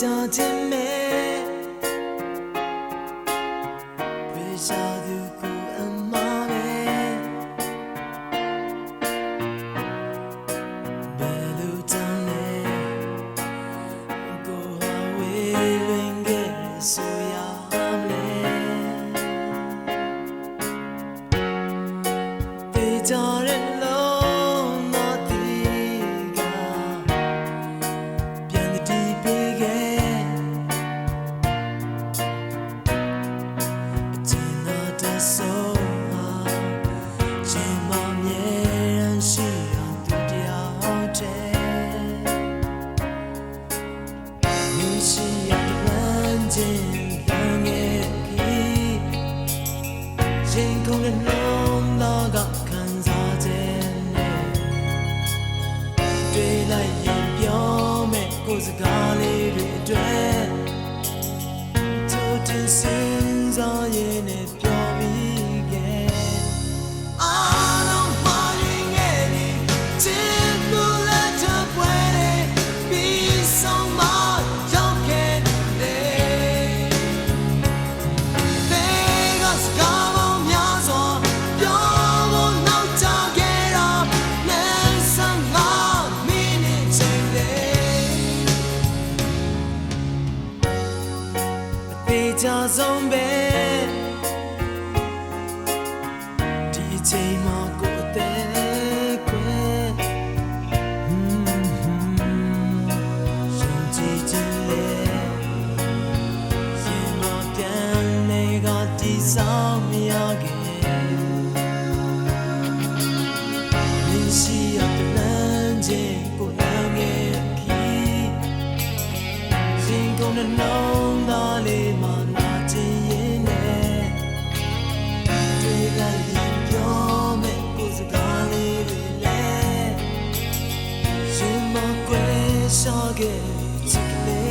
ခြင်းမဲ့ဝေရှာသူကိုအမပဲဘယ်လိုတောင်းလဲကိုဟာဝေးလွင်ခဲ့ဆိုရမလဲတေးကြတဲ့ ချင်းလမ်းငယ်ကြီးရင်ကုန်တဲ့လုံးသားကခံစားခြင်းနဲ့တွေ့လိုက်ရင်ပြောမဲ့ကိုယ်စကားလေးတွေအတွက်ချိုးတင် အသေးချဆုံးပဲဒီအချိန်မှာကိုယ်အသေးကွယ်ဟွန်းဟွန်းရှင်ကြည့်ချင်လေရင်မပြန်နေကတီဆောင်မရခဲ့မြင်ရှိရ လိုက်ရင်ပြောမယ်ကိုစကားလေးတွေလဲရှင်မကွဲရှာခဲ့ချစ်ကလေး